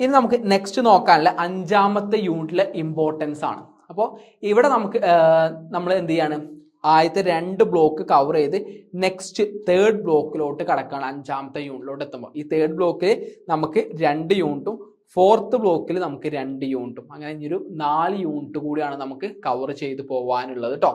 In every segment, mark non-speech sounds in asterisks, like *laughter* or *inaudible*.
ഇനി നമുക്ക് നെക്സ്റ്റ് നോക്കാനുള്ള അഞ്ചാമത്തെ യൂണിറ്റിലെ ഇമ്പോർട്ടൻസ് ആണ്. അപ്പോൾ ഇവിടെ നമുക്ക് നമ്മൾ എന്ത് ചെയ്യാണ്? ആദ്യത്തെ രണ്ട് ബ്ലോക്ക് കവർ ചെയ്ത് നെക്സ്റ്റ് തേർഡ് ബ്ലോക്കിലോട്ട് കടക്കുകയാണ് അഞ്ചാമത്തെ യൂണിറ്റിലോട്ട് എത്തുമ്പോൾ. ഈ തേർഡ് ബ്ലോക്കിൽ നമുക്ക് രണ്ട് യൂണിറ്റും ഫോർത്ത് ബ്ലോക്കിൽ നമുക്ക് രണ്ട് യൂണിറ്റും അങ്ങനെ ഒരു നാല് യൂണിറ്റ് കൂടിയാണ് നമുക്ക് കവർ ചെയ്ത് പോകാനുള്ളത് കേട്ടോ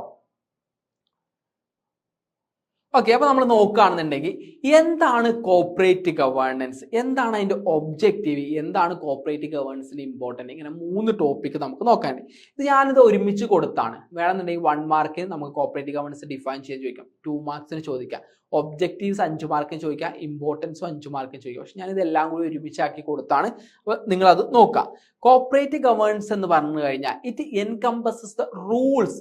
ഓക്കെ അപ്പൊ നമ്മൾ നോക്കുകയാണെന്നുണ്ടെങ്കിൽ എന്താണ് കോപ്പറേറ്റ് ഗവേണൻസ് എന്താണ് അതിന്റെ ഒബ്ജക്റ്റീവ് എന്താണ് കോപ്പറേറ്റ് ഗവേണൻസിന് ഇമ്പോർട്ടന്റ് ഇങ്ങനെ മൂന്ന് ടോപ്പിക് നമുക്ക് നോക്കാൻ ഇത് ഞാനിത് ഒരുമിച്ച് കൊടുത്താണ്. വേണമെന്നുണ്ടെങ്കിൽ വൺ മാർക്കിന് നമുക്ക് കോപ്പറേറ്റ് ഗവേണൻസ് ഡിഫൈൻ ചെയ്ത് ചോദിക്കാം. ടു മാർക്സിന് ചോദിക്കാം. ഒബ്ജക്റ്റീവ്സ് അഞ്ച് മാർക്കിന് ചോദിക്കാം. ഇമ്പോർട്ടൻസും അഞ്ച് മാർക്കിന് ചോദിക്കാം. പക്ഷെ ഞാനിത് എല്ലാം കൂടി ഒരുമിച്ചാക്കി കൊടുത്താണ്. അപ്പോൾ നിങ്ങളത് നോക്കുക കോപ്പറേറ്റ് ഗവേണൻസ് എന്ന് പറഞ്ഞു കഴിഞ്ഞാൽ it encompasses the rules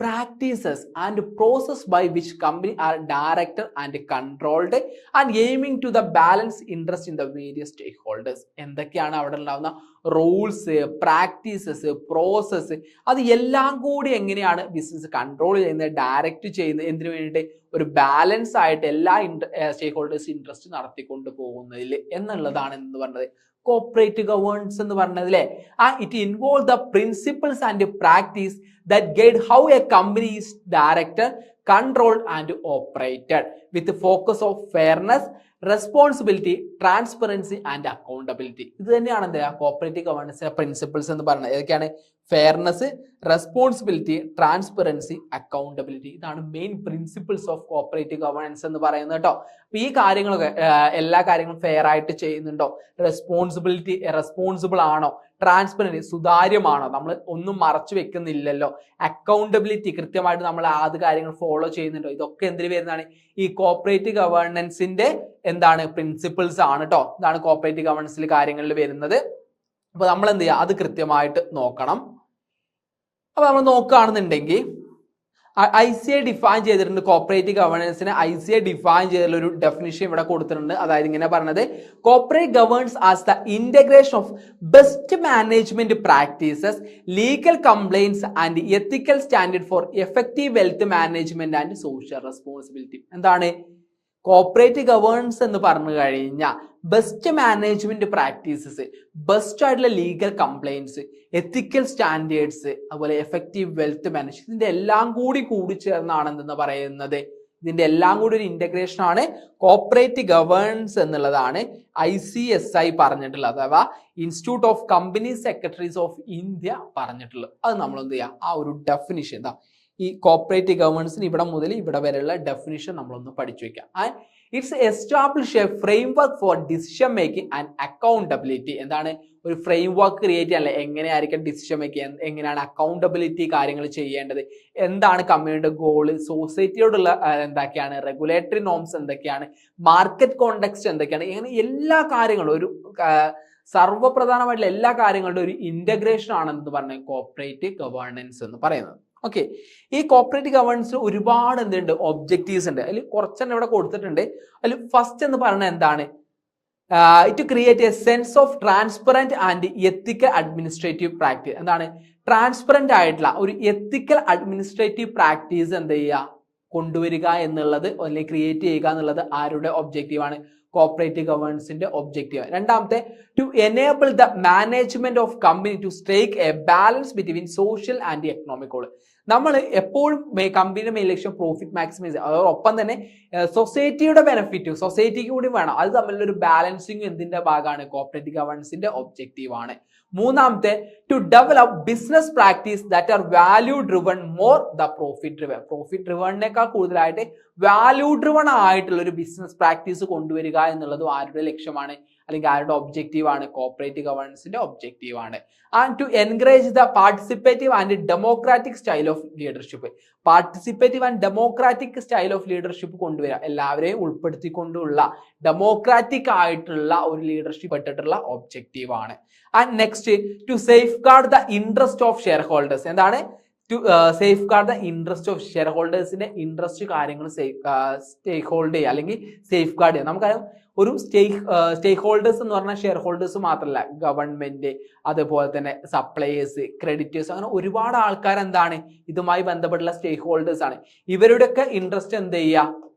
practices and process by which company are directed and controlled and aiming to the balance interest in the various stakeholders. എന്തൊക്കെയാണ് അവിടെ ഉണ്ടാവുന്ന റൂൾസ് പ്രാക്ടീസസ് പ്രോസസ്സ് അത് എല്ലാം കൂടി എങ്ങനെയാണ് ബിസിനസ് കൺട്രോൾ ചെയ്യുന്നത് ഡയറക്റ്റ് ചെയ്യുന്നത്? എന്തിനു വേണ്ടിയിട്ട്? ഒരു ബാലൻസ് ആയിട്ട് എല്ലാ സ്റ്റേക്ക് ഹോൾഡേഴ്സ് ഇൻട്രസ്റ്റ് നടത്തിക്കൊണ്ട് പോകുന്നതിൽ എന്നുള്ളതാണ് എന്ന് പറഞ്ഞത്. കോപ്പറേറ്റ് ഗവേൺസ് എന്ന് പറഞ്ഞതിലെ. ആ it involve the principles and practice that guide how a company is directed, controlled and operated. With focus of fairness responsibility transparency and accountability ഇത് തന്നെയാണ് എന്താ കോപ്പറേറ്റീവ് ഗവേണൻസിന്റെ പ്രിൻസിപ്പിൾസ് എന്ന് പറയുന്നത്. ഏതൊക്കെയാണ്? ഫെയർനെസ് റെസ്പോൺസിബിലിറ്റി ട്രാൻസ്പെറൻസി അക്കൗണ്ടബിലിറ്റി ഇതാണ് main principles of cooperative governance എന്ന് പറയുന്നത് കേട്ടോ. അപ്പൊ ഈ കാര്യങ്ങളൊക്കെ എല്ലാ കാര്യങ്ങളും ഫെയർ ആയിട്ട് ചെയ്യുന്നുണ്ടോ? റെസ്പോൺസിബിലിറ്റി റെസ്പോൺസിബിൾ ആണോ? ട്രാൻസ്പെറൻസി സുതാര്യമാണോ? നമ്മൾ ഒന്നും മറച്ചു വെക്കുന്നില്ലല്ലോ. അക്കൗണ്ടബിലിറ്റി കൃത്യമായിട്ട് നമ്മൾ ആദ്യ കാര്യങ്ങൾ ഫോളോ ചെയ്യുന്നുണ്ടോ? ഇതൊക്കെ എന്തിനു വരുന്നതാണ്? ഈ കോപ്പറേറ്റീവ് ഗവേണൻസിന്റെ എന്താണ് പ്രിൻസിപ്പിൾസ് ആണ് കേട്ടോ ഇതാണ് കോപ്പറേറ്റീവ് ഗവേണൻസിൽ കാര്യങ്ങളിൽ വരുന്നത്. അപ്പൊ നമ്മൾ എന്ത് ചെയ്യുക അത് കൃത്യമായിട്ട് നോക്കണം. അപ്പൊ നമ്മൾ നോക്കുകയാണെന്നുണ്ടെങ്കിൽ ഐ സി ഐ ഡിഫൈൻ ചെയ്തിട്ടുണ്ട് കോപ്പറേറ്റീവ് ഗവേണൻസിനെ ഐ സി ഐ ഡിഫൈൻ ചെയ്തിട്ടുള്ള ഒരു ഡെഫിനിഷൻ ഇവിടെ കൊടുത്തിട്ടുണ്ട്. അതായത് ഇങ്ങനെ പറഞ്ഞത് corporate governance as the integration of best management practices legal compliance and ethical standard for effective wealth management and social responsibility എന്താണ്? കോപ്പറേറ്റ് ഗവേൺസ് എന്ന് പറഞ്ഞു കഴിഞ്ഞാൽ ബെസ്റ്റ് മാനേജ്മെന്റ് പ്രാക്ടീസസ് ബെസ്റ്റ് ആയിട്ടുള്ള ലീഗൽ കംപ്ലൈൻസ് എത്തിക്കൽ സ്റ്റാൻഡേർഡ്സ് അതുപോലെ effective wealth manage ഇതിന്റെ എല്ലാം കൂടി കൂടി ചേർന്നാണ് എന്തെന്ന് പറയുന്നത്. ഇതിന്റെ എല്ലാം കൂടി ഒരു ഇന്റഗ്രേഷൻ ആണ് കോപ്പറേറ്റ് ഗവേൺസ് എന്നുള്ളതാണ് ഐ സി എസ് ഐ പറഞ്ഞിട്ടുള്ളത് അഥവാ institute of company secretaries of India പറഞ്ഞിട്ടുള്ളത്. അത് നമ്മൾ എന്ത് ചെയ്യുക ആ ഒരു ഡെഫിനിഷൻ എന്താ ഈ കോപ്പറേറ്റ് ഗവേണൻസിന് ഇവിടെ മുതൽ ഇവിടെ വരെയുള്ള ഡെഫിനിഷൻ നമ്മളൊന്ന് പഠിച്ചു വെക്കാം. And it's establish a framework for decision making and accountability എന്താണ്? ഒരു ഫ്രെയിം വർക്ക് ക്രിയേറ്റ് ചെയ്യാൻ എങ്ങനെയായിരിക്കും ഡിസിഷൻ മേക്കിംഗ് എങ്ങനെയാണ് അക്കൗണ്ടബിലിറ്റി കാര്യങ്ങൾ ചെയ്യേണ്ടത്? എന്താണ് കമ്പനിയുടെ ഗോൾ സൊസൈറ്റിയോടുള്ള എന്തൊക്കെയാണ്? റെഗുലേറ്ററി നോംസ് എന്തൊക്കെയാണ്? മാർക്കറ്റ് കോണ്ടെക്സ്റ്റ് എന്തൊക്കെയാണ്? ഇങ്ങനെ എല്ലാ കാര്യങ്ങളും ഒരു സർവപ്രധാനമായിട്ടുള്ള എല്ലാ കാര്യങ്ങളുടെ ഒരു ഇന്റഗ്രേഷൻ ആണെന്ന് പറഞ്ഞ കോപ്പറേറ്റ് ഗവേണൻസ് എന്ന് പറയുന്നത്. ഓക്കെ ഈ കോപ്പറേറ്റ് ഗവേണൻസിൽ ഒരുപാട് എന്തുണ്ട്? ഒബ്ജക്റ്റീവ്സ് ഉണ്ട്. അതിൽ കുറച്ചെണ്ണം ഇവിടെ കൊടുത്തിട്ടുണ്ട്. അതിൽ ഫസ്റ്റ് എന്ന് പറയുന്നത് എന്താണ്? It create a sense of transparent and ethical administrative practice എന്താണ്? ട്രാൻസ്പെറന്റ് ആയിട്ടുള്ള ഒരു എത്തിക്കൽ അഡ്മിനിസ്ട്രേറ്റീവ് പ്രാക്ടീസ് എന്ത് ചെയ്യുക? കൊണ്ടുവരിക എന്നുള്ളത് അല്ലെങ്കിൽ ക്രിയേറ്റ് ചെയ്യുക എന്നുള്ളത് ആരുടെ ഒബ്ജക്റ്റീവാണ് കോപ്പറേറ്റീവ് ഗവേണൻസിന്റെ ഒബ്ജക്റ്റീവ് രണ്ടാമത്തെ to enable the management of company to strike a balance between social and economic goal നമ്മൾ എപ്പോഴും കമ്പനിയുടെ മെയിൻ ലക്ഷ്യം പ്രോഫിറ്റ് മാക്സിമൈസ് അതോടൊപ്പം തന്നെ സൊസൈറ്റിയുടെ ബെനിഫിറ്റ് സൊസൈറ്റിക്ക് കൂടി വേണം. അത് തമ്മിലുള്ള ഒരു ബാലൻസിങ് എന്തിന്റെ ഭാഗമാണ്? കോപ്പറേറ്റീവ് ഗവേണൻസിന്റെ ഒബ്ജക്റ്റീവ് ആണ്. മൂന്നാമത്തെ to develop business practice that are value driven more the profit driven profit ഡ്രിവണിനേക്കാൾ കൂടുതലായിട്ട് വാല്യൂ ഡ്രിവൺ ആയിട്ടുള്ള ഒരു ബിസിനസ് പ്രാക്ടീസ് കൊണ്ടുവരിക എന്നുള്ളതും ആരുടെ ലക്ഷ്യമാണ്? അല്ലെങ്കിൽ ആരുടെ ഒബ്ജക്റ്റീവ് ആണ്? കോപ്പറേറ്റീവ് ഗവേണൻസിന്റെ ഒബ്ജക്റ്റീവ് ആണ്. And to encourage the participative and democratic style of leadership participative and democratic style of leadership കൊണ്ടുവരിക എല്ലാവരെയും ഉൾപ്പെടുത്തിക്കൊണ്ടുള്ള ഡെമോക്രാറ്റിക് ആയിട്ടുള്ള ഒരു ലീഡർഷിപ്പ് പെട്ടിട്ടുള്ള ഒബ്ജക്റ്റീവ് ആണ്. And next to safeguard the interest of shareholders എന്താണ്? To safeguard the interest of share ഹോൾഡേഴ്സിന്റെ interest കാര്യങ്ങൾ സ്റ്റേക്ക് ഹോൾഡ് ചെയ്യുക അല്ലെങ്കിൽ സേഫ് ഗാർഡ് ചെയ്യുക. നമുക്കറിയാം ഒരു സ്റ്റേക്ക് സ്റ്റേക്ക് ഹോൾഡേഴ്സ് എന്ന് പറഞ്ഞാൽ ഷെയർ ഹോൾഡേഴ്സ് മാത്രമല്ല ഗവൺമെന്റ് അതുപോലെ തന്നെ സപ്ലയേഴ്സ് ക്രെഡിറ്റേഴ്സ് അങ്ങനെ ഒരുപാട് ആൾക്കാർ എന്താണ് ഇതുമായി ബന്ധപ്പെട്ടുള്ള സ്റ്റേക്ക് ഹോൾഡേഴ്സ് ആണ്. ഇവരുടെയൊക്കെ ഇൻട്രസ്റ്റ് എന്ത് ചെയ്യുക?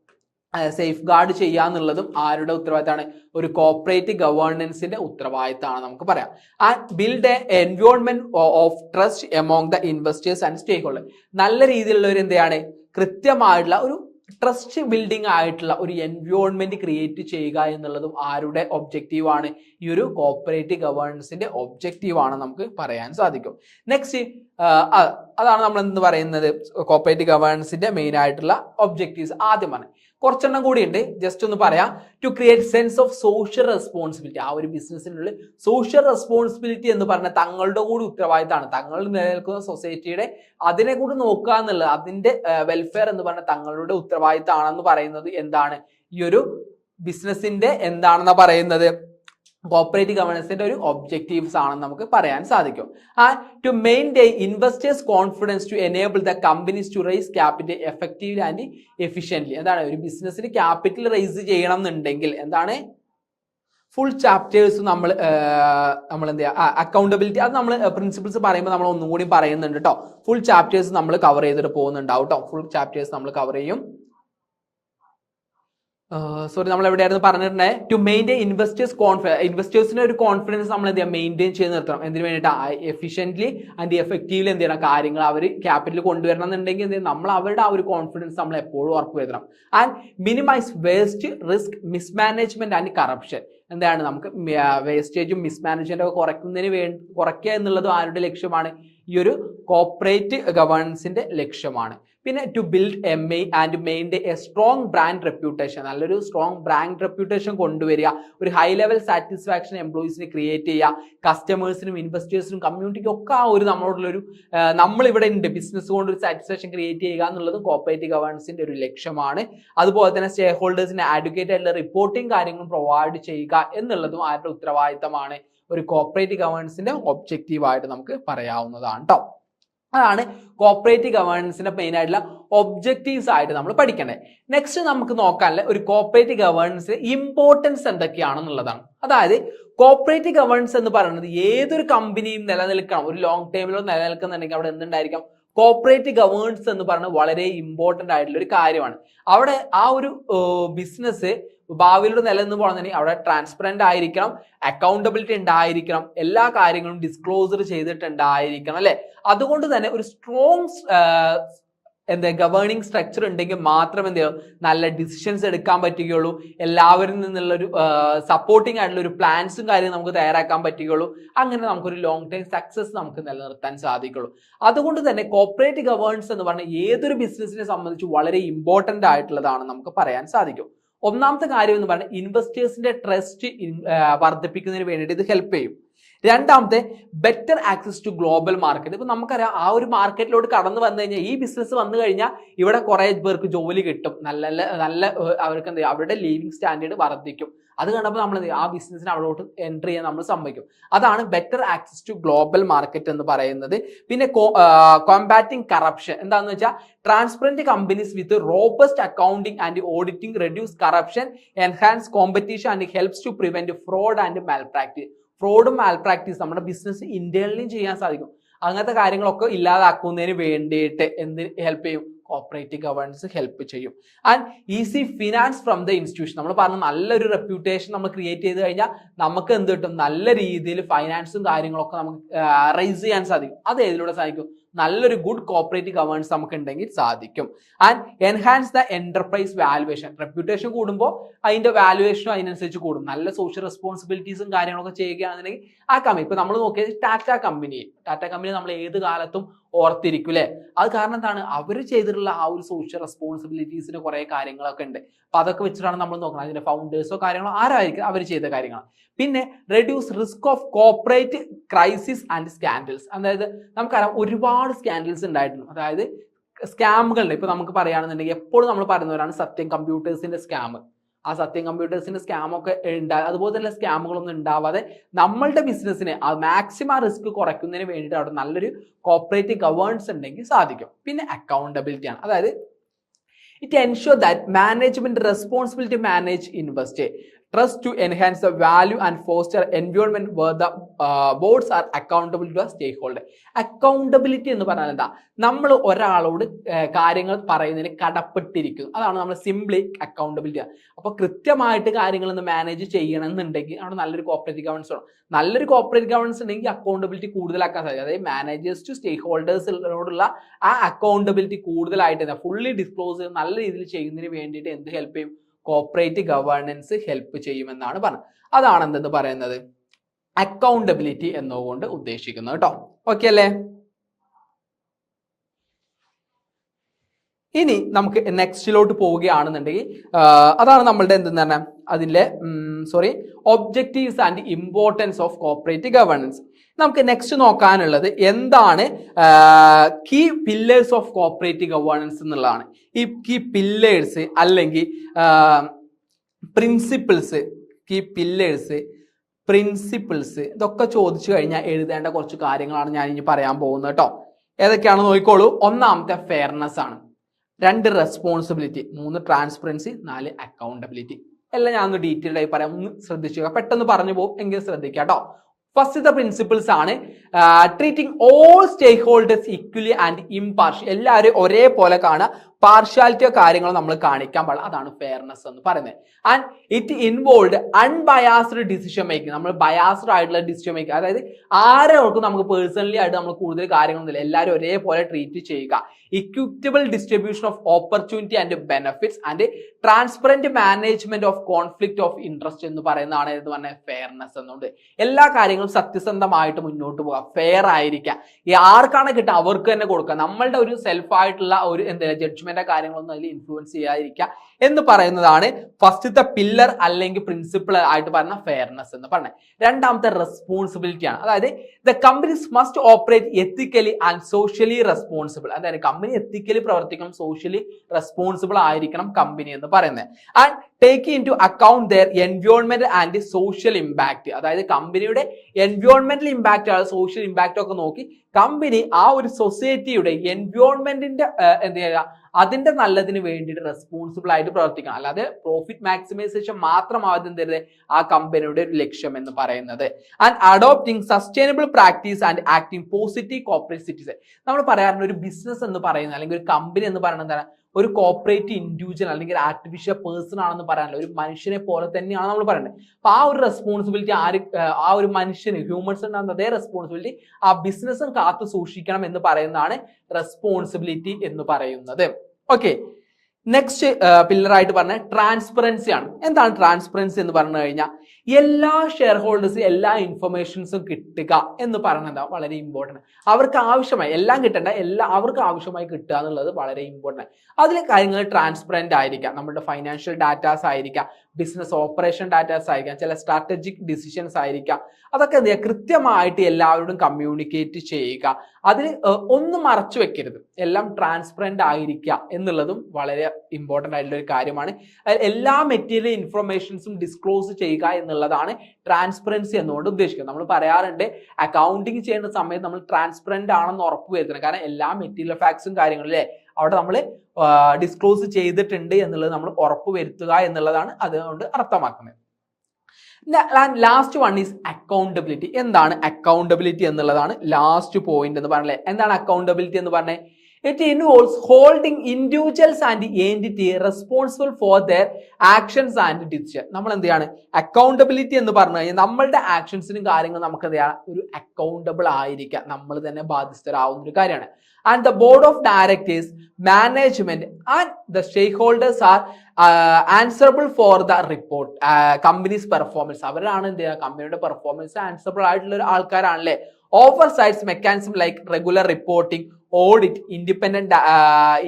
സേഫ് ഗാർഡ് ചെയ്യുക എന്നുള്ളതും ആരുടെ ഉത്തരവാദിത്തമാണ്? ഒരു കോപ്പറേറ്റ് ഗവേണൻസിന്റെ ഉത്തരവാദിത്തമാണ് നമുക്ക് പറയാം. And build a environment of trust among the investors and stakeholder നല്ല രീതിയിലുള്ളവർ ഒരു എന്താണ് കൃത്യമായിട്ടുള്ള ഒരു ട്രസ്റ്റ് ബിൽഡിംഗ് ആയിട്ടുള്ള ഒരു എൻവയോൺമെന്റ് ക്രിയേറ്റ് ചെയ്യുക എന്നുള്ളതും ആരുടെ ഒബ്ജക്റ്റീവ് ആണ്? ഈ ഒരു കോപ്പറേറ്റീവ് ഗവേണൻസിന്റെ ഒബ്ജക്റ്റീവ് ആണ് നമുക്ക് പറയാൻ സാധിക്കും. നെക്സ്റ്റ് അതാണ് നമ്മൾ എന്ത് പറയുന്നത് കോപ്പറേറ്റീവ് ഗവേണൻസിന്റെ മെയിൻ ആയിട്ടുള്ള ഒബ്ജക്റ്റീവ്സ് ആദ്യമാണ്. കുറച്ചെണ്ണം കൂടി ഉണ്ട് ജസ്റ്റ് ഒന്ന് പറയാം. To create sense of social responsibility ആ ഒരു ബിസിനസ്സിനുള്ളിൽ സോഷ്യൽ റെസ്പോൺസിബിലിറ്റി എന്ന് പറഞ്ഞാൽ തങ്ങളുടെ കൂടി ഉത്തരവാദിത്തമാണ്. തങ്ങൾ നിലനിൽക്കുന്ന സൊസൈറ്റിയുടെ അതിനെ കൂടി നോക്കുക എന്നുള്ളത് അതിന്റെ വെൽഫെയർ എന്ന് പറഞ്ഞാൽ തങ്ങളുടെ ഉത്തരവാദിത്തമാണെന്ന് പറയുന്നത് എന്താണ്? ഈ ഒരു ബിസിനസ്സിന്റെ എന്താണെന്ന് പറയുന്നത്? കോപ്പറേറ്റീവ് ഗവേണൻസിന്റെ ഒരു ഒബ്ജക്റ്റീവ്സ് ആണെന്ന് നമുക്ക് പറയാൻ സാധിക്കും. And to maintain investors confidence to enable the companies to raise capital effectively and efficiently എന്താണ്? ഒരു ബിസിനസ്സിന് ക്യാപിറ്റൽ റൈസ് ചെയ്യണം എന്നുണ്ടെങ്കിൽ എന്താണ്? ഫുൾ ചാപ്റ്റേഴ്സ് നമ്മൾ നമ്മൾ എന്ത് ചെയ്യുക അക്കൗണ്ടബിലിറ്റി അത് നമ്മൾ പ്രിൻസിപ്പിൾസ് പറയുമ്പോൾ നമ്മൾ ഒന്നും കൂടി പറയുന്നുണ്ട് കേട്ടോ ഫുൾ ചാപ്റ്റേഴ്സ് നമ്മൾ കവർ ചെയ്തിട്ട് പോകുന്നുണ്ടാവും കേട്ടോ ഫുൾ ചാപ്റ്റേഴ്സ് നമ്മൾ കവർ ചെയ്യും. സോറി നമ്മൾ എവിടെയായിരുന്നു പറഞ്ഞിട്ടുണ്ടേ ടു മെയിന്റെയിൻ ഇൻവെസ്റ്റേഴ്സ് കോൺഫിഡൻസ് ഇൻവെസ്റ്റേഴ്സിന് ഒരു കോൺഫിഡൻസ് നമ്മൾ എന്ത് ചെയ്യുക? മെയിന്റെയിൻ ചെയ്ത് നിർത്തണം. എന്തിനു വേണ്ടിയിട്ട്? എഫിഷ്യന്റ്ലി ആൻഡ് എഫക്റ്റീവ്ലി എന്ത് ചെയ്യണം? കാര്യങ്ങൾ അവർ ക്യാപിറ്റൽ കൊണ്ടുവരണം എന്നുണ്ടെങ്കിൽ എന്ത് നമ്മൾ അവരുടെ ആ ഒരു കോൺഫിഡൻസ് നമ്മൾ എപ്പോഴും ഉറപ്പ് വരുത്തണം. And minimise waste risk mismanagement and corruption എന്താണ്? നമുക്ക് വേസ്റ്റേജും മിസ്മാനേജ്മെന്റ് ഒക്കെ കുറയ്ക്കുന്നതിന് വേണ്ടി കുറയ്ക്കുക എന്നുള്ളതും ആരുടെ ലക്ഷ്യമാണ്? ഈ ഒരു കോപ്പറേറ്റ് ഗവേണൻസിന്റെ ലക്ഷ്യമാണ്. പിന്നെ to build M I and maintain a strong brand reputation നല്ലൊരു സ്ട്രോങ് ബ്രാൻഡ് റെപ്യൂട്ടേഷൻ കൊണ്ടുവരിക. ഒരു ഹൈ ലെവൽ സാറ്റിസ്ഫാക്ഷൻ എംപ്ലോയീസിനെ ക്രിയേറ്റ് ചെയ്യുക. കസ്റ്റമേഴ്സിനും ഇൻവെസ്റ്റേഴ്സിനും കമ്മ്യൂണിറ്റിക്കും ഒക്കെ ആ ഒരു നമ്മളോടുള്ളൊരു നമ്മളിവിടെ ഉണ്ട് ബിസിനസ് കൊണ്ട് ഒരു സാറ്റിസ്ഫാക്ഷൻ ക്രിയേറ്റ് ചെയ്യുക എന്നുള്ളത് കോപ്പറേറ്റീവ് ഗവേണൻസിന്റെ ഒരു ലക്ഷ്യമാണ്. അതുപോലെ തന്നെ സ്റ്റേക്ക് ഹോൾഡേഴ്സിന് അഡ്വക്കേറ്റ് ആയിട്ടുള്ള റിപ്പോർട്ടിംഗ് കാര്യങ്ങളും പ്രൊവൈഡ് ചെയ്യുക എന്നുള്ളതും ആരുടെ ഉത്തരവാദിത്തമാണ്. ഒരു കോപ്പറേറ്റീവ് ഗവേണൻസിന്റെ ഒബ്ജക്റ്റീവായിട്ട് നമുക്ക് പറയാവുന്നതാണ് കേട്ടോ അതാണ് കോപ്പറേറ്റീവ് ഗവേണൻസിന്റെ മെയിൻ ആയിട്ടുള്ള ഒബ്ജക്റ്റീവ്സ് ആയിട്ട് നമ്മൾ പഠിക്കണ്ടേ. നെക്സ്റ്റ് നമുക്ക് നോക്കാനുള്ള ഒരു കോപ്പറേറ്റീവ് ഗവേണൻസ് ഇമ്പോർട്ടൻസ് എന്തൊക്കെയാണെന്നുള്ളതാണ്. അതായത് കോപ്പറേറ്റീവ് ഗവേണൻസ് എന്ന് പറയുന്നത് ഏതൊരു കമ്പനിയും നിലനിൽക്കണം. ഒരു ലോങ് ടൈമിലോ നിലനിൽക്കുന്നുണ്ടെങ്കിൽ അവിടെ എന്തുണ്ടായിരിക്കാം? കോപ്പറേറ്റീവ് ഗവേണൻസ് എന്ന് പറയുന്നത് വളരെ ഇമ്പോർട്ടന്റ് ആയിട്ടുള്ള ഒരു കാര്യമാണ്. അവിടെ ആ ഒരു ബിസിനസ് ഭാവിയിലൂടെ നിലനിന്ന് പോകണമെന്നുണ്ടെങ്കിൽ അവിടെ ട്രാൻസ്പെറന്റ് ആയിരിക്കണം അക്കൗണ്ടബിലിറ്റി ഉണ്ടായിരിക്കണം എല്ലാ കാര്യങ്ങളും ഡിസ്ക്ലോസർ ചെയ്തിട്ടുണ്ടായിരിക്കണം അല്ലേ? അതുകൊണ്ട് തന്നെ ഒരു സ്ട്രോങ് എന്താ ഗവേണിംഗ് സ്ട്രക്ചർ ഉണ്ടെങ്കിൽ മാത്രം എന്ത് ചെയ്യും? നല്ല ഡിസിഷൻസ് എടുക്കാൻ പറ്റുകയുള്ളൂ. എല്ലാവരിൽ നിന്നുള്ള ഒരു സപ്പോർട്ടിംഗ് ആയിട്ടുള്ള ഒരു പ്ലാൻസും കാര്യങ്ങളും നമുക്ക് തയ്യാറാക്കാൻ പറ്റുകയുള്ളൂ. അങ്ങനെ നമുക്കൊരു ലോങ് ടൈം സക്സസ് നമുക്ക് നിലനിർത്താൻ സാധിക്കുള്ളൂ. അതുകൊണ്ട് തന്നെ കോപ്പറേറ്റ് ഗവേണൻസ് എന്ന് പറഞ്ഞാൽ ഏതൊരു ബിസിനസ്സിനെ സംബന്ധിച്ച് വളരെ ഇമ്പോർട്ടന്റ് ആയിട്ടുള്ളതാണ് നമുക്ക് പറയാൻ സാധിക്കും. ഒന്നാമത്തെ കാര്യം എന്ന് പറഞ്ഞാൽ ഇൻവെസ്റ്റേഴ്സിന്റെ ട്രസ്റ്റ് വർദ്ധിപ്പിക്കുന്നതിന് വേണ്ടിയിട്ട് ഇത് ഹെൽപ്പ് ചെയ്യും. രണ്ടാമത്തെ better access to global market ഇപ്പൊ നമുക്കറിയാം ആ ഒരു മാർക്കറ്റിലോട്ട് കടന്നു വന്നു കഴിഞ്ഞാൽ ഈ ബിസിനസ് വന്നു കഴിഞ്ഞാൽ ഇവിടെ കുറെ പേർക്ക് ജോലി കിട്ടും. നല്ല നല്ല നല്ല അവർക്ക് എന്താ അവരുടെ ലിവിങ് സ്റ്റാൻഡേർഡ് വർദ്ധിക്കും. അത് കണ്ടപ്പോൾ നമ്മൾ ആ ബിസിനസ്സിന് അവിടോട്ട് എൻട്രി ചെയ്യാൻ നമ്മൾ സമ്മതിക്കും. അതാണ് better access to global market എന്ന് പറയുന്നത്. പിന്നെ കോമ്പാറ്റിംഗ് കറപ്ഷൻ എന്താണെന്ന് വെച്ചാൽ transparent companies with robust accounting and auditing reduce corruption enhance competition and helps to prevent fraud and malpractice ഫ്രോഡും malpractice നമ്മുടെ ബിസിനസ് ഇന്ത്യയിലും ചെയ്യാൻ സാധിക്കും. അങ്ങനത്തെ കാര്യങ്ങളൊക്കെ ഇല്ലാതാക്കുന്നതിന് വേണ്ടിയിട്ട് എന്ത് ഹെൽപ്പ് ചെയ്യും? കോപ്പറേറ്റീവ് ഗവേണൻസ് ഹെൽപ്പ് ചെയ്യും. And easy finance from the institution നമ്മൾ പറഞ്ഞ നല്ലൊരു റെപ്യൂട്ടേഷൻ നമ്മൾ ക്രിയേറ്റ് ചെയ്ത് കഴിഞ്ഞാൽ നമുക്ക് എന്ത് കിട്ടും? നല്ല രീതിയിൽ ഫൈനാൻസും കാര്യങ്ങളൊക്കെ നമുക്ക് റൈസ് ചെയ്യാൻ സാധിക്കും. അത് ഏതിലൂടെ സാധിക്കും? നല്ലൊരു ഗുഡ് കോപ്പറേറ്റീവ് ഗവേണൻസ് നമുക്ക് ഉണ്ടെങ്കിൽ സാധിക്കും and enhance the enterprise valuation reputation കൂടുമ്പോൾ അതിന്റെ വാലുവേഷനും അതിനനുസരിച്ച് കൂടും. നല്ല സോഷ്യൽ റെസ്പോൺസിബിലിറ്റീസും കാര്യങ്ങളൊക്കെ ചെയ്യുകയാണെന്നുണ്ടെങ്കിൽ ആ കമ്പനി ഇപ്പൊ നമ്മൾ നോക്കിയത് ടാറ്റ കമ്പനി ടാറ്റ കമ്പനി നമ്മൾ ഏത് കാലത്തും ഓർത്തിരിക്കും അല്ലേ അത് കാരണം എന്താണ്? അവർ ചെയ്തിട്ടുള്ള ആ ഒരു സോഷ്യൽ റെസ്പോൺസിബിലിറ്റീസിന് കുറെ കാര്യങ്ങളൊക്കെ ഉണ്ട്. അപ്പൊ അതൊക്കെ വെച്ചിട്ടാണ് നമ്മൾ നോക്കുന്നത് അതിന്റെ ഫൗണ്ടേഴ്സോ കാര്യങ്ങളോ ആരായിരിക്കും അവർ ചെയ്ത കാര്യങ്ങൾ പിന്നെ reduce risk of corporate crisis and scandals അതായത് നമുക്കറിയാം ഒരുപാട് സ്കാൻഡൽസ് ഉണ്ടായിട്ടുണ്ട്. അതായത് സ്കാമുകളുണ്ട് ഇപ്പൊ നമുക്ക് പറയുകയാണെന്നുണ്ടെങ്കിൽ എപ്പോഴും നമ്മൾ പറയുന്നവരാണ് സത്യം കമ്പ്യൂട്ടേഴ്സിന്റെ സ്കാം ആ സത്യം കമ്പ്യൂട്ടേഴ്സിന്റെ സ്കാമൊക്കെ ഉണ്ടാ അതുപോലെ തന്നെ സ്കാമുകളൊന്നും ഉണ്ടാവാതെ നമ്മളുടെ ബിസിനസ്സിനെ മാക്സിമം റിസ്ക് കുറയ്ക്കുന്നതിന് വേണ്ടിയിട്ട് അവിടെ നല്ലൊരു കോപ്പറേറ്റീവ് ഗവേൺസ് ഉണ്ടെങ്കിൽ സാധിക്കും. പിന്നെ അക്കൗണ്ടബിലിറ്റി ആണ്. അതായത് it ensure that management responsibility manage invest trust to enhance the value and foster environment where the boards are accountable to stakeholder accountability എന്ന് പറഞ്ഞാൽ എന്താ? നമ്മൾ ഒരാളോട് കാര്യങ്ങൾ പറയുന്നതിന് കടപ്പെട്ടിരിക്കുന്നു. അതാണ് നമ്മൾ സിംപ്ലി അക്കൗണ്ടബിലിറ്റി അപ്പോൾ കൃത്യമായിട്ട് കാര്യങ്ങൾ ഒന്ന് മാനേജ് ചെയ്യണം എന്നുണ്ടെങ്കിൽ അവിടെ നല്ലൊരു കോപ്പറേറ്റീവ് ഗവൺസ് വേണം. നല്ലൊരു കോപ്പറേറ്റീവ് ഗവൺസ് ഉണ്ടെങ്കിൽ അക്കൗണ്ടബിലിറ്റി കൂടുതലാക്കാൻ സാധിക്കും. അതായത് മാനേജേഴ്സ് ടു സ്റ്റേക്ക് ഹോൾഡേഴ്സിനോടുള്ള ആ അക്കൗണ്ടബിലിറ്റി കൂടുതലായിട്ട് ഫുള്ളി ഡിസ്ക്ലോസ് നല്ല രീതിയിൽ ചെയ്യുന്നതിന് വേണ്ടിയിട്ട് എന്ത് ഹെൽപ്പ് ചെയ്യും? കോപ്പറേറ്റ് ഗവേണൻസ് ഹെൽപ്പ് ചെയ്യുമെന്നാണ് പറഞ്ഞത്. അതാണ് എന്തെന്ന് പറയുന്നത് അക്കൗണ്ടബിലിറ്റി എന്നുകൊണ്ട് ഉദ്ദേശിക്കുന്നത് കേട്ടോ ഓക്കെ അല്ലേ? ഇനി നമുക്ക് നെക്സ്റ്റിലോട്ട് പോവുകയാണെന്നുണ്ടെങ്കിൽ അതാണ് നമ്മളുടെ എന്തെന്ന് പറഞ്ഞാൽ അതിന്റെ sorry objectives and importance of cooperative governance നമുക്ക് നെക്സ്റ്റ് നോക്കാനുള്ളത് എന്താണ് key pillars of cooperative governance എന്നുള്ളതാണ്. ഈ കീ പില്ലേഴ്സ് അല്ലെങ്കിൽ പ്രിൻസിപ്പിൾസ് കീ പില്ലേഴ്സ് പ്രിൻസിപ്പിൾസ് ഇതൊക്കെ ചോദിച്ചു കഴിഞ്ഞാൽ എഴുതേണ്ട കുറച്ച് കാര്യങ്ങളാണ് ഞാൻ ഇനി പറയാൻ പോകുന്നത് കേട്ടോ. ഏതൊക്കെയാണെന്ന് നോക്കിക്കോളൂ. ഒന്നാമത്തെ ഫെയർനെസ് ആണ്. രണ്ട് റെസ്പോൺസിബിലിറ്റി മൂന്ന് ട്രാൻസ്പെറൻസി നാല് അക്കൗണ്ടബിലിറ്റി എല്ലാം ഞാൻ ഒന്ന് ഡീറ്റെയിൽഡ് ആയി പറയാം. ഒന്ന് ശ്രദ്ധിച്ചു പെട്ടെന്ന് പറഞ്ഞു പോകും എങ്കിൽ ശ്രദ്ധിക്കുക കേട്ടോ. ഫസ്റ്റത്തെ പ്രിൻസിപ്പിൾസ് ആണ് treating all stakeholders equally and impartial എല്ലാവരും ഒരേപോലെ കാണുക. പാർഷ്യാലിറ്റിയോ കാര്യങ്ങളോ നമ്മൾ കാണിക്കാൻ പാടില്ല. അതാണ് ഫെയർനെസ് എന്ന് പറയുന്നത്. And it involve unbiased decision making നമ്മൾ ബയാസ്ഡ് ആയിട്ടുള്ള ഡിസിഷൻ മേക്കിംഗ് അതായത് ആരോർക്കും നമുക്ക് പേഴ്സണലി ആയിട്ട് നമ്മൾ കൂടുതൽ കാര്യങ്ങളൊന്നുമില്ല. എല്ലാവരും ഒരേപോലെ ട്രീറ്റ് ചെയ്യുക. Equitable distribution of opportunity and benefits and transparent management of conflict of interest എന്ന് പറയുന്നതാണ് എന്ന് പറഞ്ഞാൽ ഫെയർനെസ് എന്നുണ്ട്. എല്ലാ കാര്യങ്ങളും സത്യസന്ധമായിട്ട് മുന്നോട്ട് പോവുക. ഫെയർ ആയിരിക്കുക. ആർക്കാണ് കിട്ടുക? അവർക്ക് തന്നെ കൊടുക്കുക. നമ്മളുടെ ഒരു സെൽഫ് ആയിട്ടുള്ള ഒരു എന്താ ജഡ്ജ്മെന്റ് കാര്യങ്ങളൊന്നും അതിൽ ഇൻഫ്ലുവൻസ് ചെയ്യാതിരിക്കുക എന്ന് പറയുന്നതാണ് ഫസ്റ്റത്തെ പില്ലർ അല്ലെങ്കിൽ പ്രിൻസിപ്പിൾ ആയിട്ട് പറഞ്ഞ ഫെയർനെസ് എന്ന് പറഞ്ഞത് രണ്ടാമത്തെ റെസ്പോൺസിബിലിറ്റി ആണ്. അതായത് the companies must operate ethically and socially responsible അതായത് കമ്പനി എത്തിക്കലി പ്രവർത്തിക്കണം സോഷ്യലി റെസ്പോൺസിബിൾ ആയിരിക്കണം കമ്പനി എന്ന് പറയുന്നത്. And take into account their environment and social impact അതായത് കമ്പനിയുടെ എൻവയോൺമെന്റൽ ഇമ്പാക്ട് സോഷ്യൽ ഇമ്പാക്റ്റ് ഒക്കെ നോക്കി കമ്പനി ആ ഒരു സൊസൈറ്റിയുടെ എൻവയോൺമെന്റിന്റെ എന്ത് അതിന്റെ നല്ലതിന് വേണ്ടിയിട്ട് റെസ്പോൺസിബിൾ ആയിട്ട് പ്രവർത്തിക്കണം. അല്ലാതെ പ്രോഫിറ്റ് മാക്സിമൈസേഷൻ മാത്രമാവത് എന്തരുത് ആ കമ്പനിയുടെ ഒരു ലക്ഷ്യം എന്ന് പറയുന്നത്. And adopting sustainable practice and acting positive corporate citizen നമ്മൾ പറയാറുണ്ട് ഒരു ബിസിനസ് എന്ന് പറയുന്നത് അല്ലെങ്കിൽ ഒരു കമ്പനി എന്ന് പറയുന്നത് എന്താണ്? ഒരു കോപ്പറേറ്റ് ഇൻഡിവിജ്വൽ അല്ലെങ്കിൽ ആർട്ടിഫിഷ്യൽ പേഴ്സൺ ആണെന്ന് പറയാനില്ല. ഒരു മനുഷ്യനെ പോലെ തന്നെയാണ് നമ്മൾ പറയുന്നത്. അപ്പൊ ആ ഒരു റെസ്പോൺസിബിലിറ്റി ആര് ആ ഒരു മനുഷ്യന് ഹ്യൂമൻസ് ഉണ്ടാകുന്ന അതേ റെസ്പോൺസിബിലിറ്റി ആ ബിസിനസ്സും കാത്തു സൂക്ഷിക്കണം എന്ന് പറയുന്നതാണ് റെസ്പോൺസിബിലിറ്റി എന്ന് പറയുന്നത്. ഓക്കെ നെക്സ്റ്റ് പില്ലറായിട്ട് പറഞ്ഞ ട്രാൻസ്പെറൻസി ആണ്. എന്താണ് ട്രാൻസ്പെറൻസി എന്ന് പറഞ്ഞു കഴിഞ്ഞാൽ എല്ലാ ഷെയർ ഹോൾഡേഴ്സും എല്ലാ ഇൻഫർമേഷൻസും കിട്ടുക എന്ന് പറയുന്നത് വളരെ ഇമ്പോർട്ടന്റ് അവർക്ക് ആവശ്യമായി എല്ലാം കിട്ടേണ്ട എല്ലാ അവർക്ക് ആവശ്യമായി കിട്ടുക എന്നുള്ളത് വളരെ ഇമ്പോർട്ടന്റ് അതിലെ കാര്യങ്ങൾ ട്രാൻസ്പെറന്റ് ആയിരിക്കാം. നമ്മുടെ ഫൈനാൻഷ്യൽ ഡാറ്റാസ് ആയിരിക്കാം. ബിസിനസ് ഓപ്പറേഷൻ ഡാറ്റാസ് ആയിരിക്കാം ചില സ്ട്രാറ്റജിക് ഡിസിഷൻസ് ആയിരിക്കാം. അതൊക്കെ എന്ത് ചെയ്യുക കൃത്യമായിട്ട് എല്ലാവരോടും കമ്മ്യൂണിക്കേറ്റ് ചെയ്യുക. അതിൽ ഒന്നും മറച്ചു വെക്കരുത്. എല്ലാം ട്രാൻസ്പെറന്റ് ആയിരിക്കുക എന്നുള്ളതും വളരെ ഇമ്പോർട്ടന്റ് ആയിട്ടുള്ള ഒരു കാര്യമാണ് എല്ലാ മെറ്റീരിയൽ ഇൻഫർമേഷൻസും ഡിസ്ക്ലോസ് ചെയ്യുക എന്നുള്ളതാണ് ട്രാൻസ്പെറൻസി എന്നുകൊണ്ട് ഉദ്ദേശിക്കുന്നത്. നമ്മൾ പറയാറുണ്ട് അക്കൗണ്ടിങ് ചെയ്യുന്ന സമയത്ത് നമ്മൾ ട്രാൻസ്പെറന്റ് ആണെന്ന് ഉറപ്പ് വരുത്തണം. കാരണം എല്ലാ മെറ്റീരിയൽ ഫാക്ട്സും കാര്യങ്ങളും അല്ലേ? അവിടെ നമ്മൾ ഡിസ്ക്ലോസ് ചെയ്തിട്ടുണ്ട് എന്നുള്ളത് നമ്മൾ ഉറപ്പ് വരുത്തുക എന്നുള്ളതാണ് അതുകൊണ്ട് അർത്ഥമാക്കുന്നത്. ലാസ്റ്റ് വൺ ഈസ് അക്കൗണ്ടബിലിറ്റി എന്താണ് അക്കൗണ്ടബിലിറ്റി എന്നുള്ളതാണ് ലാസ്റ്റ് പോയിന്റ് എന്ന് പറഞ്ഞത്. എന്താണ് അക്കൗണ്ടബിലിറ്റി എന്ന് പറഞ്ഞത്? It involves holding individuals and entity responsible for their actions and decision നമ്മൾ എന്ത് ചെയ്യാണ്? അക്കൗണ്ടബിലിറ്റി എന്ന് പറഞ്ഞു കഴിഞ്ഞാൽ നമ്മളുടെ ആക്ഷൻസിനും കാര്യങ്ങളും നമുക്ക് എന്ത് ഒരു അക്കൗണ്ടബിൾ ആയിരിക്കാം. നമ്മൾ തന്നെ ബാധ്യസ്ഥരാവുന്ന ഒരു കാര്യമാണ്. And the board of directors management and the stakeholders are answerable for the report company's performance അവരാണ് എന്ത് ചെയ്യുക? കമ്പനിയുടെ പെർഫോമൻസ് ആൻസറബിൾ ആയിട്ടുള്ള ഒരു ആൾക്കാരാണല്ലേ? Oversights mechanism like regular reporting audit independent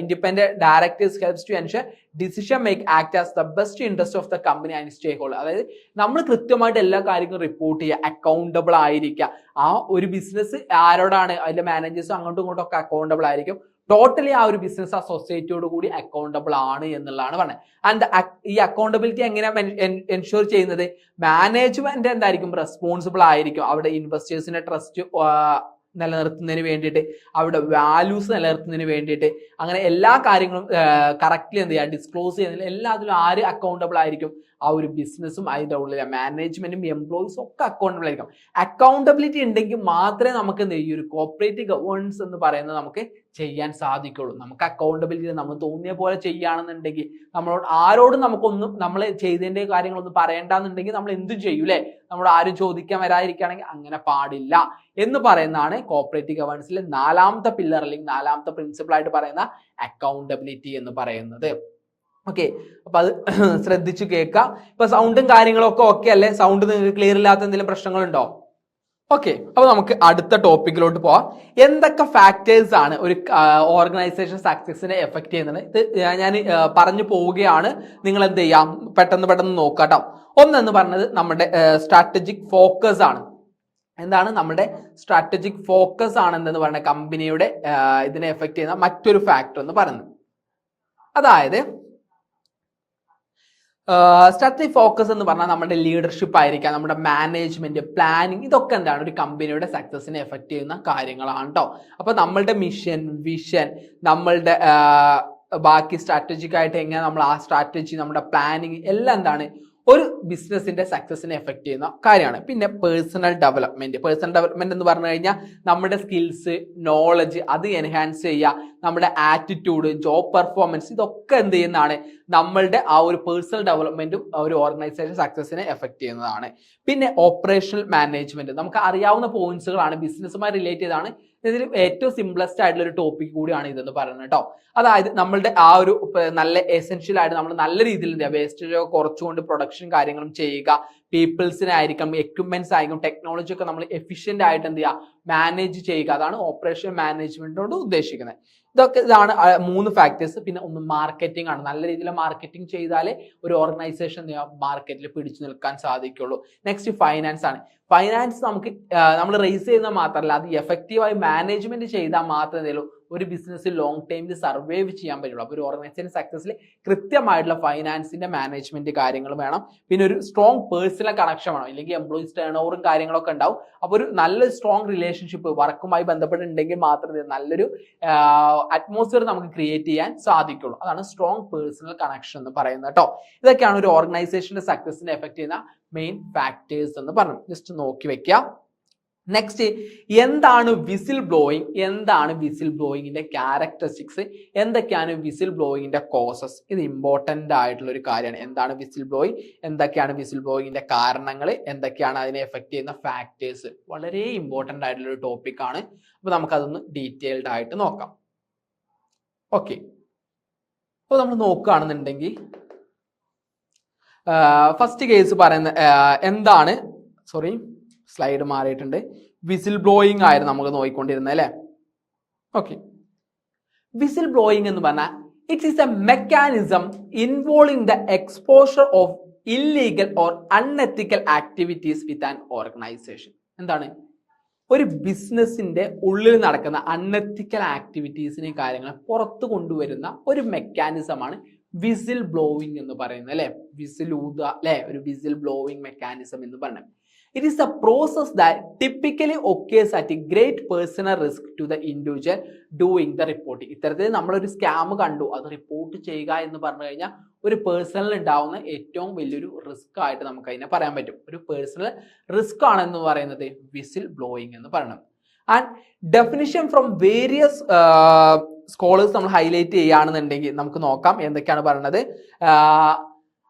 independent directors helps to ensure decision make act as the best interest of the company and stakeholder അതായത് നമ്മൾ കൃത്യമായിട്ട് എല്ലാ കാര്യങ്ങളും റിപ്പോർട്ട് ചെയ്യുക അക്കൗണ്ടബിൾ ആയിരിക്കുക. ആ ഒരു ബിസിനസ് ആരോടാണ് അതിന്റെ മാനേജേഴ്സും അങ്ങോട്ടും ഇങ്ങോട്ടും ഒക്കെ അക്കൗണ്ടബിൾ ആയിരിക്കും. ടോട്ടലി ആ ഒരു ബിസിനസ് ആ സൊസൈറ്റിയോട് കൂടി അക്കൗണ്ടബിൾ ആണ് എന്നുള്ളതാണ് പറഞ്ഞത്. ആൻഡ് ഈ അക്കൗണ്ടബിലിറ്റി എങ്ങനെ എൻഷുർ ചെയ്യുന്നത്? മാനേജ്മെന്റ് എന്തായിരിക്കും റെസ്പോൺസിബിൾ ആയിരിക്കും. അവിടെ ഇൻവെസ്റ്റേഴ്സിന്റെ ട്രസ്റ്റ് നിലനിർത്തുന്നതിന് വേണ്ടിയിട്ട് അവരുടെ വാല്യൂസ് നിലനിർത്തുന്നതിന് വേണ്ടിയിട്ട് അങ്ങനെ എല്ലാ കാര്യങ്ങളും കറക്റ്റ്ലി എന്ത് ചെയ്യുക ഡിസ്ക്ലോസ് ചെയ്യുന്നതിൽ എല്ലാത്തിലും ആര് അക്കൗണ്ടബിൾ ആയിരിക്കും? ആ ഒരു ബിസിനസ്സും അതിന്റെ ഉള്ളിലെ മാനേജ്മെന്റും എംപ്ലോയീസും ഒക്കെ അക്കൗണ്ടബിൾ ആയിരിക്കും അക്കൗണ്ടബിലിറ്റി ഉണ്ടെങ്കിൽ മാത്രമേ നമുക്ക് എന്ത് ചെയ്യൂ? ഒരു കോപ്പറേറ്റീവ് ഗവേണൻസ് എന്ന് പറയുന്നത് നമുക്ക് ചെയ്യാൻ സാധിക്കുള്ളൂ. നമുക്ക് അക്കൗണ്ടബിലിറ്റി നമ്മൾ തോന്നിയ പോലെ ചെയ്യുകയാണെന്നുണ്ടെങ്കിൽ നമ്മളോട് ആരോടും നമുക്കൊന്നും നമ്മൾ ചെയ്തതിന്റെ കാര്യങ്ങളൊന്നും പറയേണ്ടെന്നുണ്ടെങ്കിൽ നമ്മൾ എന്തും അല്ലേ നമ്മൾ ആരും ചോദിക്കാൻ വരാതിരിക്കുകയാണെങ്കിൽ അങ്ങനെ പാടില്ല എന്ന് പറയുന്നതാണ് കോപ്പറേറ്റീവ് ഗവേണൻസിലെ നാലാമത്തെ പില്ലർ അല്ലെങ്കിൽ നാലാമത്തെ പ്രിൻസിപ്പിൾ ആയിട്ട് പറയുന്ന അക്കൗണ്ടബിലിറ്റി എന്ന് പറയുന്നത്. ഓക്കെ അപ്പൊ അത് *clears throat* ശ്രദ്ധിച്ചു കേൾക്കാം. ഇപ്പൊ സൗണ്ടും കാര്യങ്ങളൊക്കെ ഓക്കെ അല്ലേ? സൗണ്ട് നിങ്ങൾക്ക് ക്ലിയർ ഇല്ലാത്ത എന്തെങ്കിലും പ്രശ്നങ്ങളുണ്ടോ? ഓക്കെ അപ്പൊ നമുക്ക് അടുത്ത ടോപ്പിക്കിലോട്ട് പോവാം. എന്തൊക്കെ ഫാക്ടേഴ്സ് ആണ് ഒരു ഓർഗനൈസേഷൻ സക്സസിനെ എഫക്ട് ചെയ്യുന്നത്? ഇത് ഞാൻ പറഞ്ഞു പോവുകയാണ്. നിങ്ങൾ എന്ത് ചെയ്യാം? പെട്ടെന്ന് പെട്ടെന്ന് നോക്കാട്ടോ. ഒന്നെന്ന് പറഞ്ഞത് നമ്മുടെ സ്ട്രാറ്റജിക് ഫോക്കസ് ആണ്. എന്താണ് നമ്മുടെ സ്ട്രാറ്റജിക് ഫോക്കസ് ആണ് എന്തെന്ന് പറഞ്ഞ കമ്പനിയുടെ ഇതിനെ എഫക്ട് ചെയ്യുന്ന മറ്റൊരു ഫാക്ടർ എന്ന് പറയുന്നത്. അതായത് സ്ട്രാറ്റജിക് ഫോക്കസ് എന്ന് പറഞ്ഞാൽ നമ്മുടെ ലീഡർഷിപ്പ് ആയിരിക്കാം നമ്മുടെ മാനേജ്മെന്റ് പ്ലാനിങ് ഇതൊക്കെ എന്താണ്? ഒരു കമ്പനിയുടെ സക്സസിനെ എഫക്ട് ചെയ്യുന്ന കാര്യങ്ങളാണ് കേട്ടോ അപ്പൊ നമ്മളുടെ മിഷൻ വിഷൻ നമ്മളുടെ ബാക്കി സ്ട്രാറ്റജിക്കായിട്ട് എങ്ങനെ നമ്മൾ ആ സ്ട്രാറ്റജി നമ്മുടെ പ്ലാനിങ് എല്ലാം എന്താണ്? ഒരു ബിസിനസിന്റെ സക്സസിനെ എഫക്ട് ചെയ്യുന്ന കാര്യമാണ്. പിന്നെ പേഴ്സണൽ ഡെവലപ്മെന്റ് പേഴ്സണൽ ഡെവലപ്മെന്റ് എന്ന് പറഞ്ഞു കഴിഞ്ഞാൽ നമ്മുടെ സ്കിൽസ് നോളജ് അത് എൻഹാൻസ് ചെയ്യുക. നമ്മുടെ ആറ്റിറ്റ്യൂഡ് ജോബ് പെർഫോമൻസ് ഇതൊക്കെ എന്ത് ചെയ്യുന്നതാണ്? നമ്മളുടെ ആ ഒരു പേഴ്സണൽ ഡെവലപ്മെന്റും ഒരു ഓർഗനൈസേഷൻ സക്സസിനെ എഫക്ട് ചെയ്യുന്നതാണ്. പിന്നെ ഓപ്പറേഷണൽ മാനേജ്മെന്റ് നമുക്ക് അറിയാവുന്ന പോയിന്റ്സുകളാണ് ബിസിനസ്സുമായി റിലേറ്റ് ചെയ്താണ് ഇതിൽ ഏറ്റവും സിംപ്ലസ്റ്റ് ആയിട്ടുള്ള ഒരു ടോപ്പിക് കൂടിയാണ് ഇതെന്ന് പറയുന്നത് കേട്ടോ. അതായത് നമ്മളുടെ ആ ഒരു നല്ല എസെൻഷ്യൽ ആയിട്ട് നമ്മൾ നല്ല രീതിയിൽ വേസ്റ്റേജ് കുറച്ചുകൊണ്ട് പ്രൊഡക്ഷൻ കാര്യങ്ങളും ചെയ്യുക പീപ്പിൾസിനെ ആയിരിക്കും എക്യുപ്മെന്റ്സ് ആയിരിക്കും ടെക്നോളജി ഒക്കെ നമ്മൾ എഫിഷ്യന്റ് ആയിട്ട് എന്ത് ചെയ്യുക മാനേജ് ചെയ്യുക. അതാണ് ഓപ്പറേഷൻ മാനേജ്മെന്റിനോട് ഉദ്ദേശിക്കുന്നത്. ഇതൊക്കെ ഇതാണ് മൂന്ന് ഫാക്ടേഴ്സ് പിന്നെ ഒന്ന് മാർക്കറ്റിംഗ് ആണ്. നല്ല രീതിയിൽ മാർക്കറ്റിംഗ് ചെയ്താലേ ഒരു ഓർഗനൈസേഷൻ മാർക്കറ്റിൽ പിടിച്ചു നിൽക്കാൻ സാധിക്കുള്ളൂ. നെക്സ്റ്റ് ഫൈനാൻസ് ആണ്. ഫൈനാൻസ് നമുക്ക് നമ്മൾ റേസ് ചെയ്യുന്ന മാത്രമല്ല അത് എഫക്റ്റീവായി മാനേജ്മെന്റ് ചെയ്താൽ മാത്രമേ എന്തെങ്കിലും ഒരു ബിസിനസ് ലോങ് ടൈമിൽ സർവൈവ് ചെയ്യാൻ പറ്റുള്ളൂ. അപ്പോൾ ഒരു ഓർഗനൈസേഷൻ സക്സസിൽ കൃത്യമായിട്ടുള്ള ഫൈനാൻസിന്റെ മാനേജ്മെന്റ് കാര്യങ്ങൾ വേണം. പിന്നെ ഒരു സ്ട്രോങ് പേഴ്സണൽ കണക്ഷൻ വേണം. ഇല്ലെങ്കിൽ എംപ്ലോയീസ് ടേൺ ഓവറും കാര്യങ്ങളൊക്കെ ഉണ്ടാവും. അപ്പോൾ ഒരു നല്ല സ്ട്രോങ് റിലേഷൻഷിപ്പ് വർക്കുമായി ബന്ധപ്പെട്ടുണ്ടെങ്കിൽ മാത്രമേ നല്ലൊരു അറ്റ്മോസ്ഫിയർ നമുക്ക് ക്രിയേറ്റ് ചെയ്യാൻ സാധിക്കുള്ളൂ. അതാണ് സ്ട്രോങ് പേഴ്സണൽ കണക്ഷൻ എന്ന് പറയുന്നത് കേട്ടോ ഇതൊക്കെയാണ് ഒരു ഓർഗനൈസേഷന്റെ സക്സസിനെ എഫക്ട് ചെയ്യുന്ന മെയിൻ ഫാക്ടേഴ്സ് എന്ന് പറഞ്ഞു ജസ്റ്റ് നോക്കി വെക്കുക നെക്സ്റ്റ് എന്താണ് വിസിൽ ബ്ലോയിങ് എന്താണ് വിസിൽ ബ്ലോയിങ്ങിന്റെ ക്യാരക്ടറിസ്റ്റിക്സ് എന്തൊക്കെയാണ് വിസിൽ ബ്ലോയിങ്ങിന്റെ കോസസ് ഇത് ഇമ്പോർട്ടന്റ് ആയിട്ടുള്ള ഒരു കാര്യമാണ്. എന്താണ് വിസിൽ ബ്ലോയിങ് എന്തൊക്കെയാണ് വിസിൽ ബ്ലോയിങ്ങിന്റെ കാരണങ്ങൾ എന്തൊക്കെയാണ് അതിനെ എഫക്ട് ചെയ്യുന്ന ഫാക്ടേഴ്സ് വളരെ ഇമ്പോർട്ടന്റ് ആയിട്ടുള്ള ഒരു ടോപ്പിക്കാണ് അപ്പോൾ നമുക്കതൊന്ന് ഡീറ്റെയിൽഡ് ആയിട്ട് നോക്കാം. ഓക്കെ അപ്പോൾ നമ്മൾ നോക്കുകയാണെന്നുണ്ടെങ്കിൽ ഫസ്റ്റ് കേസ് പറയുന്ന എന്താണ്? സോറി സ്ലൈഡ് മാറിയിട്ടുണ്ട്. വിസിൽ ബ്ലോയിങ് ആയിരുന്നു നമുക്ക് നോക്കിക്കൊണ്ടിരുന്നത് അല്ലേ? ഓക്കെ വിസിൽ ബ്ലോയിങ് എന്ന് പറഞ്ഞാൽ it is a mechanism involving the exposure of illegal or unethical activities with an organization എന്താണ്? ഒരു ബിസിനസ്സിന്റെ ഉള്ളിൽ നടക്കുന്ന അൺഎത്തിക്കൽ ആക്ടിവിറ്റീസിനെ കാര്യങ്ങൾ പുറത്തു കൊണ്ടുവരുന്ന ഒരു മെക്കാനിസമാണ് വിസിൽ ബ്ലോവിങ് എന്ന് പറയുന്നത് അല്ലെ? വിസിൽ ഊത അല്ലെ? ഒരു വിസിൽ ബ്ലോവിങ് മെക്കാനിസം എന്ന് പറയുന്നത് it is a process that typically occurs at a great personal risk to the individual doing the reporting ഇത്തരത്തിൽ നമ്മളൊരു സ്കാം കണ്ടു. അത് റിപ്പോർട്ട് ചെയ്യുക എന്ന് പറഞ്ഞു കഴിഞ്ഞാൽ ഒരു പേഴ്സണൽ ഉണ്ടാവുന്ന ഏറ്റവും വലിയൊരു റിസ്ക് ആയിട്ട് നമുക്ക് അതിനെ പറയാൻ പറ്റും. ഒരു പേഴ്സണൽ റിസ്ക് ആണെന്ന് പറയുന്നത് വിസിൽ ബ്ലോയിങ് എന്ന് പറയണം. And definition from various scholars നമ്മൾ ഹൈലൈറ്റ് ചെയ്യുകയാണെന്നുണ്ടെങ്കിൽ നമുക്ക് നോക്കാം. എന്തൊക്കെയാണ് പറയുന്നത്?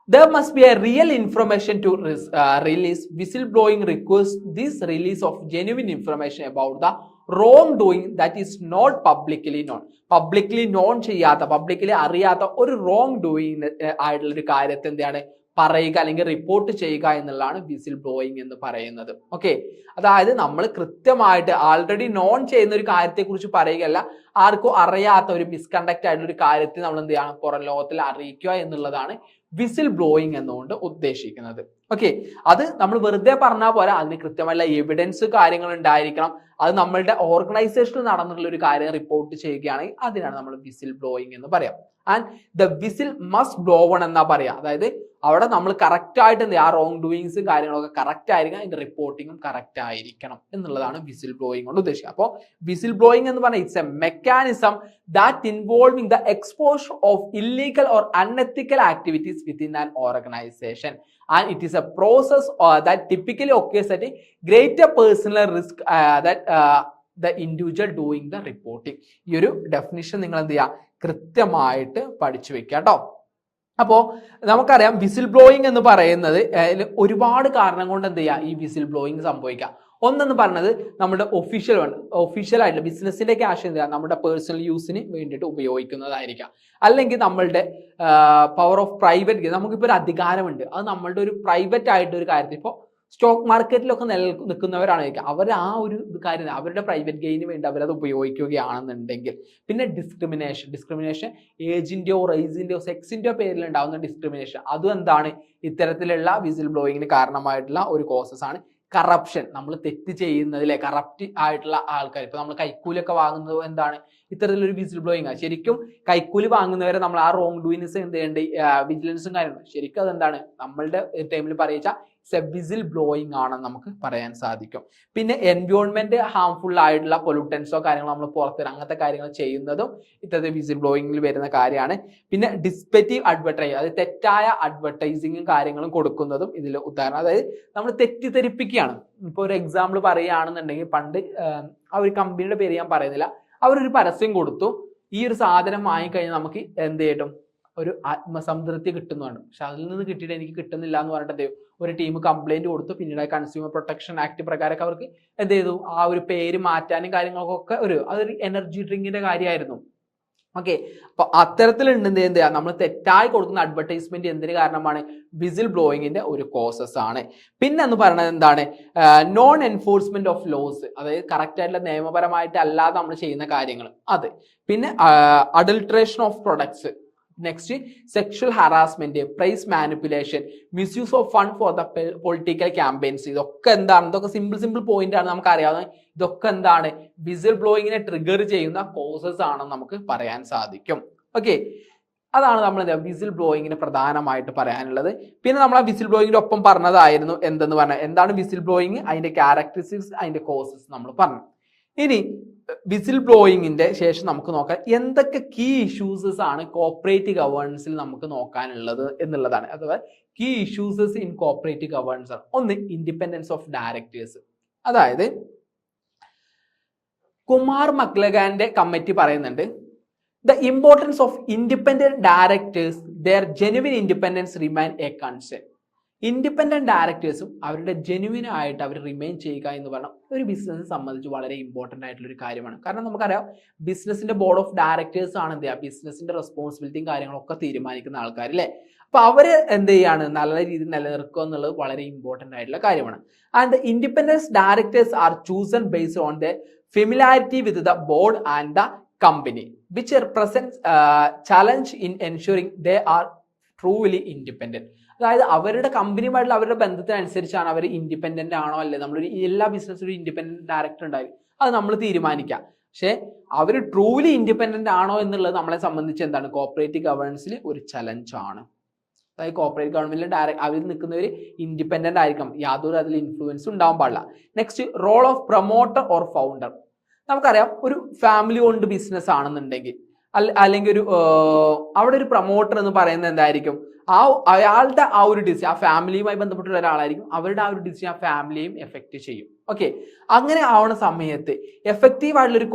There must be a real information to uh, release whistleblowing requires this release of genuine information about the wrong doing that is not publicly known. Publicly known ചെയ്യാത്ത publicly അറിയാത്ത ഒരു wrong doing ആയിട്ടുള്ള ഒരു കാര്യത്തെ എന്താണ് പറയുക അല്ലെങ്കിൽ റിപ്പോർട്ട് ചെയ്യുക എന്നുള്ളതാണ് വിസിൽ ബ്ലോയിങ് എന്ന് പറയുന്നത്. ഓക്കെ അതായത് നമ്മൾ കൃത്യമായിട്ട് ആൾറെഡി നോൺ ചെയ്യുന്ന ഒരു കാര്യത്തെക്കുറിച്ച് പറയുകയല്ല. ആർക്കും അറിയാത്ത ഒരു മിസ്കണ്ടക്ട് ആയിട്ടുള്ള ഒരു കാര്യത്തെ നമ്മൾ എന്ത് ചെയ്യണം? പുറം ലോകത്തിൽ അറിയിക്കുക എന്നുള്ളതാണ് വിസിൽ ബ്ലോയിങ് എന്നുകൊണ്ട് ഉദ്ദേശിക്കുന്നത്. ഓക്കെ അത് നമ്മൾ വെറുതെ പറഞ്ഞാൽ പോലെ അതിന് കൃത്യമായുള്ള എവിഡൻസ് കാര്യങ്ങൾ ഉണ്ടായിരിക്കണം. അത് നമ്മളുടെ ഓർഗനൈസേഷനിൽ നടന്നിട്ടുള്ള ഒരു കാര്യം റിപ്പോർട്ട് ചെയ്യുകയാണെങ്കിൽ അതിനാണ് നമ്മൾ വിസിൽ ബ്ലോയിങ് എന്ന് പറയാം. And the whistle must blown എന്നാ പറയാ. അതായത് അവിടെ നമ്മൾ കറക്റ്റ് ആയിട്ട് എന്ത് ആ റോങ് ഡൂയിങ്സും കാര്യങ്ങളൊക്കെ കറക്റ്റ് ആയിരിക്കണം. അതിന്റെ റിപ്പോർട്ടിങ്ങും കറക്റ്റ് ആയിരിക്കണം എന്നുള്ളതാണ് വിസിൽ ബ്ലോയിങ് കൊണ്ട് ഉദ്ദേശിക്കുക. അപ്പോൾ വിസിൽ ബ്ലോയിങ് എന്ന് പറഞ്ഞാൽ it's a mechanism that involving the exposure of illegal or unethical activities within an organization and it is a process that typically occurs at greater personal risk the individual doing the reporting ഈ ഒരു definition നിങ്ങൾ എന്ത് ചെയ്യുക? കൃത്യമായിട്ട് പഠിച്ചു വെക്കുക കേട്ടോ അപ്പോൾ നമുക്കറിയാം വിസിൽ ബ്ലോയിങ് എന്ന് പറയുന്നത് ഒരുപാട് കാരണം കൊണ്ട് എന്ത് ചെയ്യുക ഈ വിസിൽ ബ്ലോയിങ് സംഭവിക്കാം. ഒന്നെന്ന് പറഞ്ഞത് നമ്മുടെ ഒഫീഷ്യൽ ഒഫീഷ്യൽ ആയിട്ടുള്ള ബിസിനസിന്റെ ക്യാഷ് എന്ത് നമ്മുടെ പേഴ്സണൽ യൂസിന് വേണ്ടിയിട്ട് ഉപയോഗിക്കുന്നതായിരിക്കാം. അല്ലെങ്കിൽ നമ്മളുടെ പവർ ഓഫ് പ്രൈവറ്റ് നമുക്കിപ്പോൾ ഒരു അധികാരമുണ്ട്. അത് നമ്മളുടെ ഒരു പ്രൈവറ്റ് ആയിട്ട് ഒരു കാര്യത്തിൽ. ഇപ്പോൾ സ്റ്റോക്ക് മാർക്കറ്റിലൊക്കെ നില നിൽക്കുന്നവരാണ് അവർ ആ ഒരു കാര്യം അവരുടെ പ്രൈവറ്റ് ഗെയിന് വേണ്ടി അവരത് ഉപയോഗിക്കുകയാണെന്നുണ്ടെങ്കിൽ പിന്നെ ഡിസ്ക്രിമിനേഷൻ ഡിസ്ക്രിമിനേഷൻ ഏജിന്റെയോ റൈസിന്റെയോ സെക്സിന്റെയോ പേരിൽ ഉണ്ടാകുന്ന ഡിസ്ക്രിമിനേഷൻ അതും എന്താണ് ഇത്തരത്തിലുള്ള വിസിൽ ബ്ലോയിങ്ങിന് കാരണമായിട്ടുള്ള ഒരു കോസസ് ആണ് കറപ്ഷൻ നമ്മൾ തെറ്റ് ചെയ്യുന്നതിലെ കറപ്റ്റ് ആയിട്ടുള്ള ആൾക്കാർ ഇപ്പൊ നമ്മൾ കൈക്കൂലൊക്കെ വാങ്ങുന്നത് എന്താണ്? ഇത്തരത്തിലൊരു വിസിൽ ബ്ലോയിങ് ആണ്. ശരിക്കും കൈക്കൂലി വാങ്ങുന്നവരെ നമ്മൾ ആ റോങ് ഡൂയിനസ് എന്ത് ചെയ്യേണ്ട വിജിലൻസും കാര്യങ്ങളും. ശരിക്കും അതെന്താണ്? നമ്മളുടെ ടൈമിൽ പറയിച്ച വിസിൽ ബ്ലോയിങ് ആണെന്ന് നമുക്ക് പറയാൻ സാധിക്കും. പിന്നെ എൻവയോൺമെന്റ് ഹാംഫുൾ ആയിട്ടുള്ള പൊല്യൂട്ടൻസോ കാര്യങ്ങളോ നമ്മൾ പുറത്തുവരും അങ്ങനത്തെ കാര്യങ്ങൾ ചെയ്യുന്നതും ഇത്തരത്തിൽ വിസിൽ ബ്ലോയിങ്ങിൽ വരുന്ന കാര്യമാണ്. പിന്നെ ഡിസ്പെറ്റീവ് അഡ്വർടൈസ് അതായത് തെറ്റായ അഡ്വർടൈസിങ്ങും കാര്യങ്ങളും കൊടുക്കുന്നതും ഇതിൽ ഉദാഹരണം. അതായത് നമ്മൾ തെറ്റിദ്ധരിപ്പിക്കുകയാണ്. ഇപ്പോൾ ഒരു എക്സാമ്പിൾ പറയുകയാണെന്നുണ്ടെങ്കിൽ പണ്ട് ആ ഒരു കമ്പനിയുടെ പേര് ഞാൻ പറയുന്നില്ല. അവരൊരു പരസ്യം കൊടുത്തു. ഈ ഒരു സാധനം വാങ്ങിക്കഴിഞ്ഞാൽ നമുക്ക് എന്ത് ചെയ്യട്ടും ഒരു ആത്മസംതൃപ്തി കിട്ടുന്നതാണ്. പക്ഷെ അതിൽ നിന്ന് കിട്ടിയിട്ട് എനിക്ക് കിട്ടുന്നില്ല എന്ന് പറഞ്ഞിട്ട് എന്ത് ഒരു ടീം കംപ്ലൈന്റ് കൊടുത്തു. പിന്നീട് കൺസ്യൂമർ പ്രൊട്ടക്ഷൻ ആക്ട് പ്രകാരമൊക്കെ അവർക്ക് എന്ത് ചെയ്തു? ആ ഒരു പേര് മാറ്റാനും കാര്യങ്ങൾക്കൊക്കെ ഒരു അതൊരു എനർജി ഡ്രിങ്കിന്റെ കാര്യമായിരുന്നു. ഓക്കെ അപ്പൊ അത്തരത്തിലുണ്ട് എന്ത് ചെയ്യാ നമ്മൾ തെറ്റായി കൊടുക്കുന്ന അഡ്വർടൈസ്മെന്റ് എന്തിന് കാരണമാണ്? വിസിൽ ബ്ലോയിങ്ങിന്റെ ഒരു കോസസ് ആണ്. പിന്നെ എന്ന് പറയുന്നത് എന്താണ്? നോൺ എൻഫോഴ്സ്മെന്റ് ഓഫ് ലോസ് അതായത് കറക്റ്റ് ആയിട്ടുള്ള നിയമപരമായിട്ട് അല്ലാതെ നമ്മൾ ചെയ്യുന്ന കാര്യങ്ങൾ. അത്. പിന്നെ adulteration of products next sexual harassment price manipulation misuse of fund for the political campaigns ഇതൊക്കെ എന്താണ്? ഇതൊക്കെ സിമ്പിൾ സിമ്പിൾ പോയിന്റ് ആണ് നമുക്ക് അറിയാവുന്ന. ഇതൊക്കെ എന്താണ്? വിസിൽ ബ്ലോയിങ്ങിനെ ട്രിഗർ ചെയ്യുന്ന കോസസ് ആണെന്ന് നമുക്ക് പറയാൻ സാധിക്കും. ഓക്കെ അതാണ് നമ്മൾ എന്താ വിസിൽ ബ്ലോയിങ്ങിന് പ്രധാനമായിട്ട് പറയാനുള്ളത്. പിന്നെ നമ്മൾ ആ വിസിൽ ബ്ലോയിങ്ങിന്റെ ഒപ്പം പറഞ്ഞതായിരുന്നു എന്തെന്ന് പറഞ്ഞാൽ എന്താണ് വിസിൽ ബ്ലോയിങ് അതിന്റെ ക്യാരക്ടറിസ്റ്റിക്സ് അതിന്റെ കോസസ് നമ്മൾ പറഞ്ഞു. ഇനി വിസിൽ ബ്ലോയിങ്ങിന്റെ ശേഷം നമുക്ക് നോക്കാം എന്തൊക്കെ കീ ഇഷ്യൂസസ് ആണ് കോപ്പറേറ്റ് ഗവേണൻസിൽ നമുക്ക് നോക്കാനുള്ളത് എന്നുള്ളതാണ്. അഥവാ key issues in corporate governance ആണ്. ഒന്ന് ഇൻഡിപെൻഡൻസ് ഓഫ് ഡയറക്ടേഴ്സ് അതായത് കുമാർ മക്ലഗാന്റെ കമ്മിറ്റി പറയുന്നുണ്ട് the importance of independent directors their genuine independence remain a concern independent ഡയറക്ടേഴ്സും അവരുടെ ജെനുവിൻ ആയിട്ട് അവർ റിമെയിൻ ചെയ്യുക എന്ന് പറഞ്ഞാൽ ഒരു ബിസിനസ് സംബന്ധിച്ച് വളരെ ഇമ്പോർട്ടന്റ് ആയിട്ടുള്ള ഒരു കാര്യമാണ്. കാരണം നമുക്കറിയാം ബിസിനസ്സിന്റെ ബോർഡ് ഓഫ് ഡയറക്ടേഴ്സ് ആണ് എന്ത് ചെയ്യുക? ബിസിനസ്സിന്റെ റെസ്പോൺസിബിലിറ്റിയും കാര്യങ്ങളൊക്കെ തീരുമാനിക്കുന്ന ആൾക്കാർ അല്ലേ? അപ്പോൾ അവർ എന്ത് ചെയ്യാണ് നല്ല രീതിയിൽ നിലനിർത്തുക എന്നുള്ളത് വളരെ ഇമ്പോർട്ടന്റ് ആയിട്ടുള്ള കാര്യമാണ്. And independence directors are chosen based on the familiarity with the board and the company which presents challenge in ensuring they are truly independent അതായത് അവരുടെ കമ്പനിയുമായിട്ടുള്ള അവരുടെ ബന്ധത്തിനനുസരിച്ചാണ് അവർ ഇൻഡിപെൻഡന്റ് ആണോ അല്ലേ? നമ്മളൊരു എല്ലാ ബിസിനസ്സിലും ഒരു ഇൻഡിപെൻഡന്റ് ഡയറക്ടർ ഉണ്ടായി. അത് നമ്മൾ തീരുമാനിക്കാം. പക്ഷേ അവർ ട്രൂലി ഇൻഡിപെൻഡന്റ് ആണോ എന്നുള്ളത് നമ്മളെ സംബന്ധിച്ച് എന്താണ്? കോപ്പറേറ്റീവ് ഗവേണൻസിൽ ഒരു ചലഞ്ച് ആണ്. അതായത് കോപ്പറേറ്റ് ഗവൺമെന്റിൽ ഡയറക്ട് അവർ നിൽക്കുന്നവർ ഇൻഡിപെൻഡന്റ് ആയിരിക്കണം. യാതൊരു അതിൽ ഇൻഫ്ലുവൻസ് ഉണ്ടാവാൻ പാടില്ല. Next role of promoter or founder നമുക്കറിയാം ഒരു ഫാമിലി ഓൺഡ് ബിസിനസ് ആണെന്നുണ്ടെങ്കിൽ അല്ലെങ്കിൽ ഒരു അവിടെ ഒരു പ്രൊമോട്ടർ എന്ന് പറയുന്നത് എന്തായിരിക്കും? ആ അയാളുടെ ആ ഒരു ഡിസിഷൻ ആ ഫാമിലിയുമായി ബന്ധപ്പെട്ടുള്ള ഒരാളായിരിക്കും അവരുടെ ആ ഒരു ഡിസിഷൻ ആ ഫാമിലിയെയും എഫക്റ്റ് ചെയ്യും. ഓക്കെ അങ്ങനെ ആവണ സമയത്ത് എഫക്റ്റീവ് ആയിട്ടുള്ള ഒരു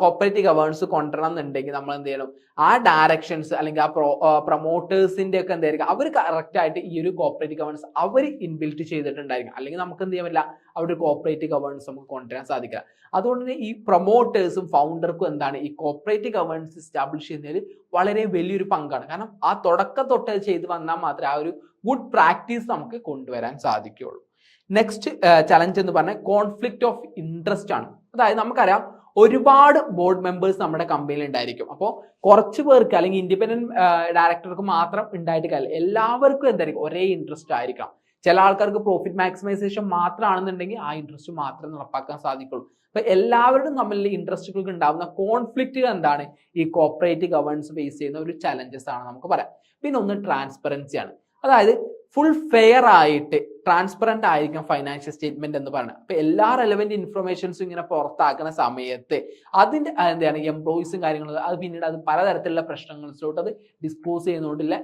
കോപ്പറേറ്റീവ് ഗവേൺസ് കൊണ്ടുവരണം എന്നുണ്ടെങ്കിൽ നമ്മൾ എന്ത് ചെയ്യണം? ആ ഡയറക്ഷൻസ് അല്ലെങ്കിൽ ആ പ്രോ പ്രൊമോട്ടേഴ്സിന്റെ ഒക്കെ എന്തായിരിക്കും? അവർ കറക്റ്റ് ആയിട്ട് ഈ ഒരു കോപ്പറേറ്റീവ് ഗവേൺസ് അവർ ഇൻബിൽറ്റ് ചെയ്തിട്ടുണ്ടായിരിക്കും. അല്ലെങ്കിൽ നമുക്ക് എന്ത് ചെയ്യാൻ പറ്റില്ല? അവിടെ ഒരു കോപ്പറേറ്റീവ് ഗവേൺസ് നമുക്ക് കൊണ്ടുവരാൻ സാധിക്കില്ല. അതുകൊണ്ട് തന്നെ ഈ പ്രൊമോട്ടേഴ്സും ഫൗണ്ടർക്കും എന്താണ്? ഈ കോപ്പറേറ്റീവ് ഗവേൺസ് എസ്റ്റാബ്ലിഷ് ചെയ്യുന്നതിൽ വളരെ വലിയൊരു പങ്കാണ്. കാരണം ആ തുടക്കം തൊട്ട് ചെയ്ത് വന്നാൽ മാത്രമേ ആ ഒരു ഗുഡ് പ്രാക്ടീസ് നമുക്ക് കൊണ്ടുവരാൻ സാധിക്കുകയുള്ളൂ. നെക്സ്റ്റ് ചലഞ്ച് എന്ന് പറഞ്ഞാൽ കോൺഫ്ലിക്റ്റ് ഓഫ് ഇൻട്രസ്റ്റ് ആണ്. അതായത് നമുക്കറിയാം ഒരുപാട് ബോർഡ് മെമ്പേഴ്സ് നമ്മുടെ കമ്പനിയിൽ ഉണ്ടായിരിക്കും. അപ്പോൾ കുറച്ച് പേർക്ക് അല്ലെങ്കിൽ ഇൻഡിപെൻഡന്റ് ഡയറക്ടർക്ക് മാത്രം ഉണ്ടായിട്ട് കാര്യം എല്ലാവർക്കും എന്തായിരിക്കും? ഒരേ ഇൻട്രസ്റ്റ് ആയിരിക്കാം. ചില ആൾക്കാർക്ക് പ്രോഫിറ്റ് മാക്സിമൈസേഷൻ മാത്രമാണെന്നുണ്ടെങ്കിൽ ആ ഇൻട്രസ്റ്റ് മാത്രം നടപ്പാക്കാൻ സാധിക്കുള്ളൂ. അപ്പൊ എല്ലാവരുടെയും തമ്മിൽ ഇൻട്രസ്റ്റുകൾക്ക് ഉണ്ടാകുന്ന കോൺഫ്ലിക്റ്റുകൾ എന്താണ്? ഈ കോപ്പറേറ്റീവ് ഗവേണൻസ് ഫേസ് ചെയ്യുന്ന ഒരു ചലഞ്ചസ് ആണ് നമുക്ക് പറയാം. പിന്നെ ഒന്ന് ട്രാൻസ്പെറൻസി ആണ്. അതായത് ഫുൾ ഫെയർ ആയിട്ട് ട്രാൻസ്പെറന്റ് ആയിരിക്കും ഫൈനാൻഷ്യൽ സ്റ്റേറ്റ്മെന്റ് എന്ന് പറയുന്നത് അപ്പൊ എല്ലാ റെലവെന്റ് ഇൻഫർമേഷൻസും ഇങ്ങനെ പുറത്താക്കുന്ന സമയത്ത് അതിന്റെ എന്താണ് എംപ്ലോയീസും കാര്യങ്ങളും അത് പിന്നീട് അത് പലതരത്തിലുള്ള പ്രശ്നങ്ങളിലോട്ട് അത് ഡിസ്ക്ലോസ് ചെയ്യുന്നതുകൊണ്ടുള്ള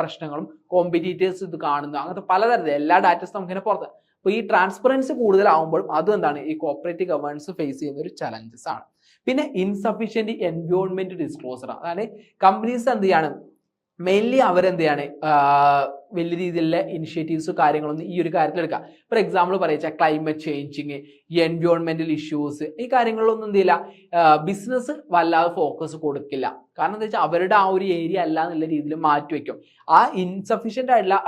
പ്രശ്നങ്ങളും കോമ്പറ്റീറ്റേഴ്സ് ഇത് കാണുന്നു. അങ്ങനത്തെ പലതരത്തിൽ എല്ലാ ഡാറ്റസും നമുക്കിങ്ങനെ പുറത്ത് അപ്പൊ ഈ ട്രാൻസ്പെറൻസി കൂടുതലാവുമ്പോഴും അതും എന്താണ്? ഈ കോപ്പറേറ്റീവ് ഗവേണൻസ് ഫേസ് ചെയ്യുന്ന ഒരു ചലഞ്ചസ് ആണ്. പിന്നെ ഇൻസഫിഷ്യന്റ് എൻവയോൺമെന്റ് ഡിസ്ക്ലോസർ അതാണ് കമ്പനീസ് എന്ത് ചെയ്യാണ്? മെയിൻലി അവരെന്ത് ചെയ്യാണ്? വലിയ രീതിയിലുള്ള ഇനിഷ്യേറ്റീവ്സ് കാര്യങ്ങളൊന്നും ഈ ഒരു കാര്യത്തിൽ എടുക്കുക ഫോർ എക്സാമ്പിൾ പറയുക ക്ലൈമറ്റ് ചേഞ്ചിങ് എൻവയോൺമെന്റൽ ഇഷ്യൂസ് ഈ കാര്യങ്ങളിലൊന്നും എന്ത് ചെയ്യില്ല. ബിസിനസ് വല്ലാതെ ഫോക്കസ് കൊടുക്കില്ല. കാരണം എന്താ വെച്ചാൽ അവരുടെ ആ ഒരു ഏരിയ അല്ല എന്നുള്ള രീതിയിൽ മാറ്റിവെക്കും ആ ഇൻസഫിഷ്യന്റ് ആയിട്ടുള്ള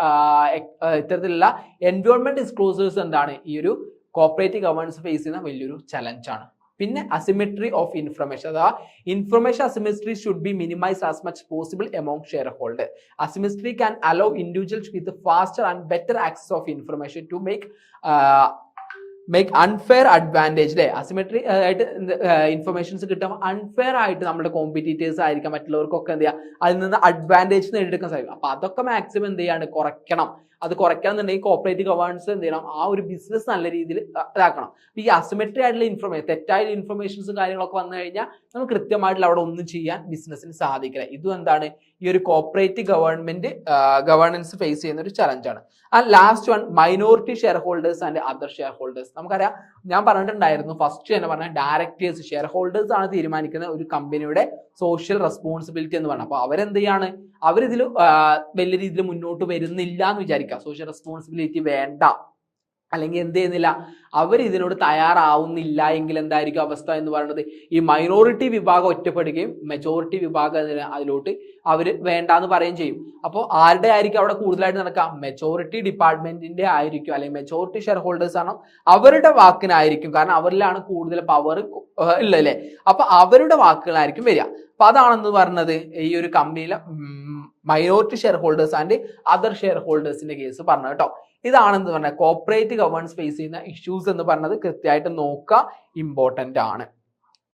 ഇത്തരത്തിലുള്ള എൻവയോൺമെന്റ് ഡിസ്ക്ലോസേഴ്സ് എന്താണ്? ഈ ഒരു കോപ്പറേറ്റീവ് ഗവേണൻസ് ഫേസ് ചെയ്യുന്ന വലിയൊരു ചലഞ്ചാണ് പിന്നെ അസിമെട്രി ഓഫ് ഇൻഫർമേഷൻ അഥവാ information asymmetry should be minimise as much possible among shareholder asymmetry can allow individuals with faster and better access of information to make make unfair advantage അല്ലേ asymmetry ആയിട്ട് informations കിട്ടുമ്പോൾ unfair ആയിട്ട് നമ്മുടെ competitors ആയിരിക്കാം മറ്റുള്ളവർക്കൊക്കെ എന്ത് ചെയ്യുക? അതിൽ നിന്ന് അഡ്വാന്റേജ് നേടിയെടുക്കാൻ സാധിക്കും. അപ്പൊ അതൊക്കെ മാക്സിമം എന്ത് ചെയ്യാണ്? കുറയ്ക്കണം. അത് കുറയ്ക്കാന്നുണ്ടെങ്കിൽ കോപ്പറേറ്റീവ് ഗവേണൻസ് എന്ത് ചെയ്യണം? ആ ഒരു ബിസിനസ് നല്ല രീതിയിൽ ഇതാക്കണം. ഈ അസിമെട്രി ആയിട്ടുള്ള ഇൻഫർമേഷൻ തെറ്റായ ഇൻഫർമേഷൻസും കാര്യങ്ങളൊക്കെ വന്നു കഴിഞ്ഞാൽ നമുക്ക് കൃത്യമായിട്ടുള്ള അവിടെ ഒന്നും ചെയ്യാൻ ബിസിനസ്സിന് സാധിക്കില്ല. ഇതും എന്താണ്? ഈ ഒരു കോപ്പറേറ്റീവ് ഗവൺമെന്റ് ഗവേണൻസ് ഫേസ് ചെയ്യുന്ന ഒരു ചലഞ്ചാണ് ആ last one minority shareholders and other shareholders നമുക്കറിയാം ഞാൻ പറഞ്ഞിട്ടുണ്ടായിരുന്നു ഫസ്റ്റ് തന്നെ പറഞ്ഞാൽ ഡയറക്ടേഴ്സ് ഷെയർ ഹോൾഡേഴ്സ് ആണ് തീരുമാനിക്കുന്ന ഒരു കമ്പനിയുടെ സോഷ്യൽ റെസ്പോൺസിബിലിറ്റി എന്ന് പറഞ്ഞു അപ്പൊ അവരെന്ത് ചെയ്യാണ്? അവരിതിൽ വലിയ രീതിയിൽ മുന്നോട്ട് വരുന്നില്ല എന്ന് വിചാരിക്കാം. സോഷ്യൽ റെസ്പോൺസിബിലിറ്റി വേണ്ട. അല്ലെങ്കിൽ എന്ത് ചെയ്യുന്നില്ല. അവർ ഇതിനോട് തയ്യാറാവുന്നില്ല എങ്കിൽ എന്തായിരിക്കും അവസ്ഥ എന്ന് പറയുന്നത്? ഈ മൈനോറിറ്റി വിഭാഗം ഒറ്റപ്പെടുകയും മെജോറിറ്റി വിഭാഗം അതിലോട്ട് അവർ വേണ്ടാന്ന് പറയുകയും ചെയ്യും. അപ്പോൾ ആരുടെ ആയിരിക്കും അവിടെ കൂടുതലായിട്ട് നടക്കുക? മെജോറിറ്റി ഡിപ്പാർട്ട്മെന്റിന്റെ ആയിരിക്കും അല്ലെങ്കിൽ മെജോറിറ്റി ഷെയർ ഹോൾഡേഴ്സ് ആണ്? അവരുടെ വാക്കിനായിരിക്കും. കാരണം അവരിലാണ് കൂടുതൽ പവർ ഇല്ലല്ലേ? അപ്പൊ അവരുടെ വാക്കുകളായിരിക്കും വരിക. അപ്പൊ അതാണെന്ന് പറഞ്ഞത് ഈ ഒരു കമ്പനിയിലെ minority shareholders and other share ഹോൾഡേഴ്സിന്റെ കേസ് പറഞ്ഞു കേട്ടോ. ഇതാണെന്ന് പറഞ്ഞാൽ കോപ്പറേറ്റ് ഗവേണൻസ് ഫേസ് ചെയ്യുന്ന ഇഷ്യൂസ് എന്ന് പറഞ്ഞത് കൃത്യമായിട്ട് നോക്കുക ഇമ്പോർട്ടന്റ് ആണ്.